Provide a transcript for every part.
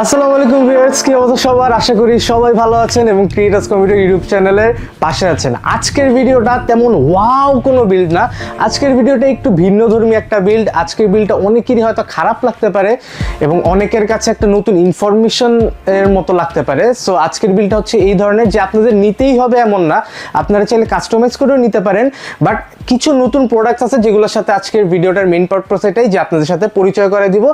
আসসালামু আলাইকুম ভিউয়ার্স, কি অবস্থা সবার? আশা করি সবাই ভালো আছেন এবং ক্রিয়েটার্স কম্পিউটার ইউটিউব চ্যানেলের পাশে আছেন। আজকের ভিডিওটা তেমন ওয়াও কোনো বিল্ড না। আজকের ভিডিওটা একটু একটা বিল্ড আজকের অনেকেরই হয়তো খারাপ লাগতে পারে এবং অনেকের কাছে একটা নতুন ইনফরমেশন এর মতো লাগতে পারে। সো আজকের বিলটা হচ্ছে এই ধরনের যে আপনাদের নিতেই হবে এমন না। আপনারা চাইলে কাস্টমাইজ করেও নিতে পারেন। বাট কিছু নতুন প্রোডাক্টস আছে যেগুলোর সাথে আজকের ভিডিওটার মেইন পারপাস এটাই যে আপনাদের সাথে পরিচয় করে দিব।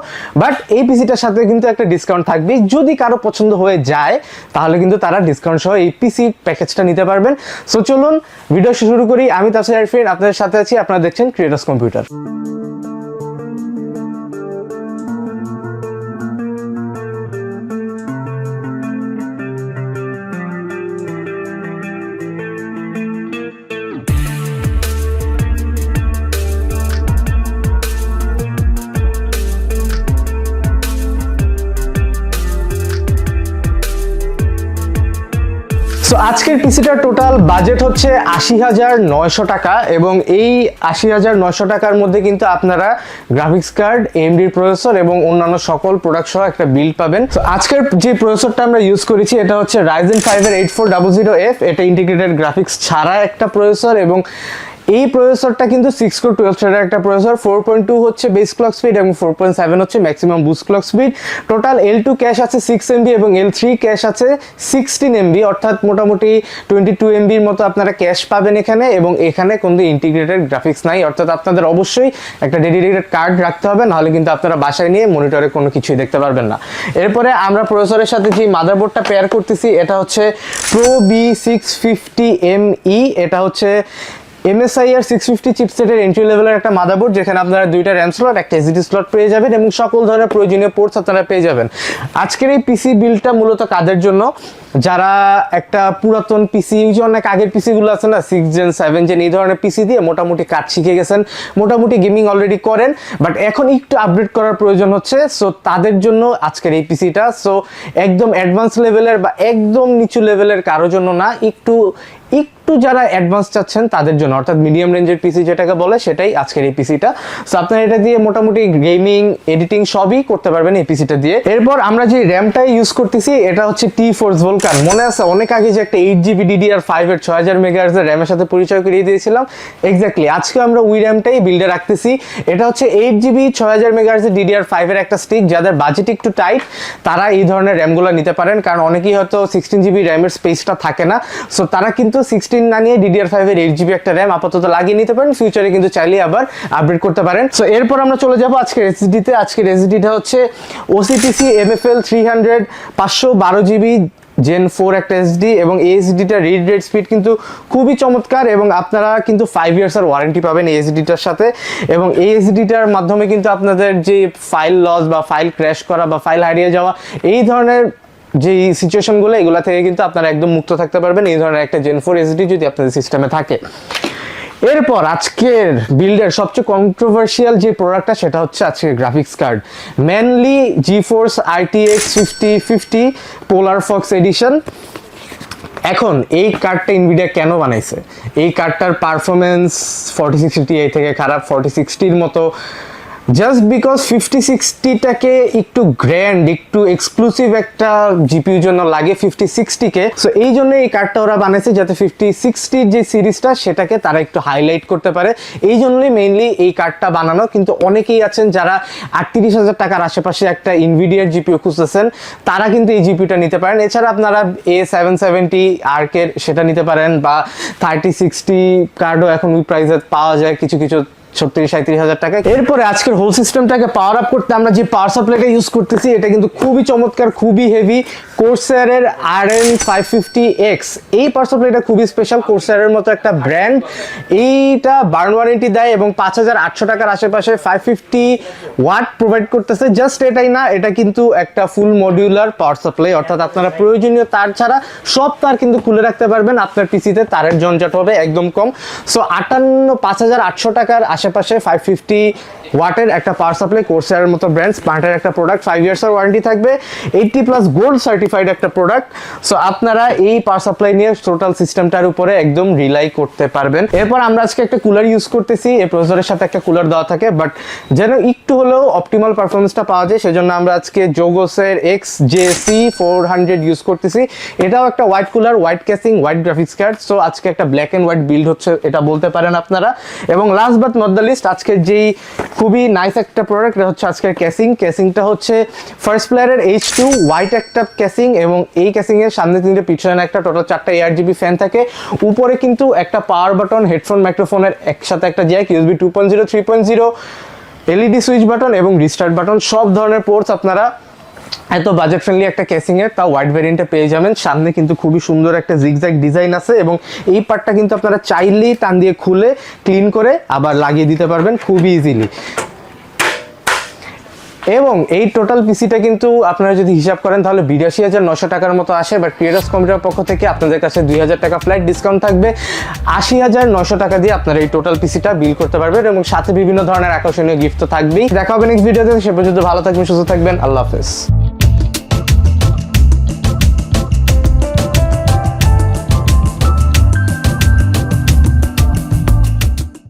বাট এই পিসিটার সাথে কিন্তু একটা ডিসকাউন্ট থাকবে। যদি কারও পছন্দ হয়ে যায়, তাহলে কিন্তু তারা ডিসকাউন্ট সহ এই পিসি প্যাকেজটা নিতে পারবেন। সো চলুন ভিডিও শুরু করি। আমি তাসির আরফিন, আপনাদের সাথে আছি। আপনারা দেখছেন ক্রিয়েটার্স কম্পিউটার সো আজকের পিসিটার টোটাল বাজেট হচ্ছে আশি হাজার নয়শো টাকা এবং এই আশি হাজার নয়শো টাকার মধ্যে কিন্তু আপনারা গ্রাফিক্স কার্ড এমডির প্রসেসর এবং অন্যান্য সকল প্রোডাক্ট সহ একটা বিল পাবেন। তো আজকের যে প্রসেসরটা আমরা ইউজ করেছি, এটা হচ্ছে রাইজেন ফাইভের eight four double zero F এটা ইন্টিগ্রেটেড গ্রাফিক্স ছাড়া একটা প্রসেসর এবং এই প্রসেসরটা কিন্তু সিক্স কোর টুয়েলভ থ্রেডের একটা প্রসেসর ফোর পয়েন্ট টু হচ্ছে বেস ক্লক স্পিড এবং ফোর পয়েন্ট সেভেন হচ্ছে maximum boost clock speed total L two cache আছে সিক্স এমবি এবং এল থ্রি ক্যাশ আছে সিক্সটিন এমবি অর্থাৎ মোটামুটি টোয়েন্টি টু এমবির মতো আপনারা ক্যাশ পাবেন এখানে এবং এখানে কোনো ইন্টিগ্রেটেড গ্রাফিক্স নাই। অর্থাৎ আপনাদের অবশ্যই একটা ডেডিকেটেড কার্ড রাখতে হবে, নাহলে কিন্তু আপনারা বাসায় নিয়ে মনিটরে কোনো কিছুই দেখতে পারবেন না। এরপরে আমরা প্রসেসরের সাথে যে মাদারবোর্ডটা পেয়ার করতেছি, এটা হচ্ছে Pro B six fifty M E এটা হচ্ছে এমএসআই আর সিক্স ফিফটি চিপসেটের এন্ট্রি লেভেলের একটা মাদারবোর্ড যেখানে আপনারা দুইটা র্যাম স্লট একটা এসডি স্লট পেয়ে যাবেন এবং সকল ধরনের প্রয়োজনীয় পোর্টস আপনারা পেয়ে যাবেন। আজকের এই পিসি বিলটা মূলত কাদের জন্য? যারা একটা পুরাতন পিসি যে অনেক আগের পিসিগুলো আছে না সিক্স জেন সেভেন জেন এই ধরনের পিসি দিয়ে মোটামুটি কাজ শিখে গেছেন, মোটামুটি গেমিং অলরেডি করেন বাট এখন একটু আপডেট করার প্রয়োজন হচ্ছে সো তাদের জন্য আজকের এই পিসিটা সো একদম অ্যাডভান্স লেভেলের বা একদম নিচু লেভেলের কারোর জন্য না, একটু একটু যারা অ্যাডভান্স চাচ্ছেন, তাদের জন্য, অর্থাৎ মিডিয়াম রেঞ্জের পিসি যেটাকে বলে, সেটাই আজকের এই পিসিটা সো আপনারা এটা দিয়ে মোটামুটি গেমিং এডিটিং সবই করতে পারবেন এই পিসিটা দিয়ে। এরপর আমরা যে র্যামটাই ইউজ করতেছি, এটা হচ্ছে টি ফোর্স ভোলকান মনে আছে, অনেক আগে যে একটা এইট জিবি ডিডিআর ফাইভ এর ছয় হাজার মেগাহার্জের র্যামের সাথে পরিচয় করিয়ে দিয়েছিলাম। এক্স্যাক্টলি আজকে আমরা উই র্যামটাই বিল্ডে রাখতেছি। এটা হচ্ছে এইট জিবি ছয় হাজার মেগাহার্জের ডিডিআর ফাইভ এর একটা স্টিক যাদের বাজেট একটু টাইট তারা এই ধরনের র্যামগুলো নিতে পারেন। কারণ অনেকেই হয়তো সিক্সটিন জিবি র্যামের স্পেসটা থাকে না। সো তারা কিন্তু সিক্সটিন না নিয়ে ডিডিআর ফাইভ এর এইট জিবি একটা র্যাম আপাতত লাগিয়ে নিতে পারেন। ফিউচারে কিন্তু চাইলে আবার আপডেট করতে পারেন। সো এরপর আমরা চলে যাব আজকে এসডিতে আজকের এসডিটা হচ্ছে ওসিটিসি এমএফএল থ্রি হান্ড্রেড পাঁচশো বারো জিবি জেন ফোর একটা এসডি এবং এসডিটা রিড রেড স্পিড কিন্তু খুবই চমৎকার এবং আপনারা কিন্তু ফাইভ ইয়ার্সের ওয়ারেন্টি পাবেন এসডিটার সাথে এবং এসডিটার মাধ্যমে কিন্তু আপনাদের যে ফাইল লস বা ফাইল ক্র্যাশ করা বা ফাইল হারিয়ে যাওয়া, এই ধরনের যে সিচুয়েশনগুলো এগুলো থেকে কিন্তু আপনারা একদম মুক্ত থাকতে পারবেন। এই ধরনের একটা জেন ফোর এসডি যদি আপনাদের সিস্টেমে থাকে। এরপর আজকের বিল্ডের সবচেয়ে কন্ট্রোভার্সিয়াল যে প্রোডাক্টটা সেটা হচ্ছে আজকের graphics card mainly GeForce ITX fifty fifty polar fox edition এখন এই কার্ডটা ইনভিডিয়া কেন বানাইছে? এই কার্ডটার পারফরমেন্স ফর্টি সিক্সটি এই থেকে খারাপ ফর্টি সিক্সটির মতো জাস্ট বিকজ ফিফটি সিক্সটিটাকে একটু গ্র্যান্ড একটু এক্সক্লুসিভ একটা জিপিউর জন্য লাগে ফিফটি সিক্সটিকে সো এই জন্য এই কার্ডটা ওরা বানাইছে যাতে ফিফটি সিক্সটির যে সিরিজটা সেটাকে তারা একটু হাইলাইট করতে পারে। এই জন্যই মেইনলি এই কার্ডটা বানানো। কিন্তু অনেকেই আছেন যারা আটত্রিশ হাজার টাকার আশেপাশে একটা ইনভিডিয়ার জিপিউ খুঁজতেছেন, তারা কিন্তু এই জিপিউটা নিতে পারেন। এছাড়া আপনারা এ সেভেন সেভেন্টি আর্কের সেটা নিতে পারেন, বা থার্টি সিক্সটি কার্ডও এখন ওই প্রাইসে পাওয়া যায়, কিছু কিছু ছত্রিশ সাঁত্রিশ হাজার টাকা এরপরে আজকের হোল সিস্টেমটাকে পাওয়ার আপ করতে আমরা যে পাওয়ার সাপ্লাইটা ইউজ করতেছি এটা কিন্তু খুবই চমৎকার খুবই heavy কোর্সারের R N five fifty X এই পাওয়ার সাপ্লাইটা খুবই স্পেশাল কোর্সারের মতো একটা ব্র্যান্ড এইটা বার্ন ওয়ারেন্টি দেয় এবং পাঁচ হাজার আটশো টাকার আশেপাশে ফাইভ ফিফটি ওয়াট প্রোভাইড করতেছে। জাস্ট এটাই না এটা কিন্তু একটা ফুল মডিউলার পাওয়ার সাপ্লাই অর্থাৎ আপনারা প্রয়োজনীয় তার ছাড়া সব তার কিন্তু খুলে রাখতে পারবেন। আপনার পিসিতে তারের ঝঞ্ঝাট হবে একদম কম। সো আটান্ন পাঁচ হাজার আটশো টাকার আশেপাশে ফাইভ ফিফটি ওয়াটের একটা পাওয়ার সাপ্লাই কোর্সের মতো ব্র্যান্ড স্মার্টের একটা প্রোডাক্ট ফাইভ ইয়ার্সের ওয়ারেন্টি থাকবে এইটটি প্লাস গোল্ড সার্টিফাইড একটা প্রোডাক্ট সো আপনারা এই পাওয়ার সাপ্লাই নিয়ে টোটাল সিস্টেমটার উপরে একদম রিলাই করতে পারবেন। এরপর আমরা আজকে একটা কুলার ইউজ করতেছি, এই প্রসেসরের সাথে একটা কুলার দেওয়া থাকে বাট যেন একটু হলেও অপটিমাল পারফরমেন্সটা পাওয়া যায়, সেজন্য আমরা আজকে জোগোসের X J C four hundred use করতেছি। এটাও একটা white cooler white casing white graphics card so আজকে একটা ব্ল্যাক অ্যান্ড হোয়াইট বিল্ড হচ্ছে, এটা বলতে পারেন আপনারা। এবং last but not the least আজকের যেই খুবই নাইস একটা প্রোডাক্ট এটা হচ্ছে আজকের ক্যাসিং ক্যাসিংটা হচ্ছে ফার্স্ট প্লেয়ারের এইচ টু হোয়াইট একটা ক্যাসিং এবং এই ক্যাসিংয়ের সামনে তিনটে, পিছনে একটা টোটাল চারটা এয়ার জিবি ফ্যান থাকে। উপরে কিন্তু একটা পাওয়ার বাটন হেডফোন মাইক্রোফোনের একসাথে একটা jack USB two point zero three point zero LED switch button এবং রিস্টার্ট বাটন সব ধরনের পোর্টস আপনারা এত বাজেট ফ্রেন্ডলি একটা কেসিং এর, তাও হোয়াইট ভ্যারিয়েন্টে পেয়ে যাবেন। সামনে কিন্তু খুবই সুন্দর একটা জিগজ্যাগ ডিজাইন আছে এবং এই পার্টটা কিন্তু আপনারা চাইলেই টান দিয়ে খুলে ক্লিন করে আবার লাগিয়ে দিতে পারবেন খুবই ইজিলি এবং এই টোটাল পিসিটা কিন্তু আপনারা যদি হিসাব করেন, তাহলে বিরাশি হাজার নশো টাকার মতো আসে বাট ক্রিয়েটার্স কম্পিউটার পক্ষ থেকে আপনাদের কাছে দুই হাজার টাকা ফ্লাইট ডিসকাউন্ট থাকবে। আশি হাজার নশো টাকা দিয়ে আপনারা এই টোটাল পিসিটা বিল করতে পারবেন এবং সাথে বিভিন্ন ধরনের আকর্ষণীয় গিফট তো থাকবেই। দেখা হবে নেক্সট ভিডিওতে সে পর্যন্ত ভালো থাকবেন, সুস্থ থাকবেন, আল্লাহ হাফেজ।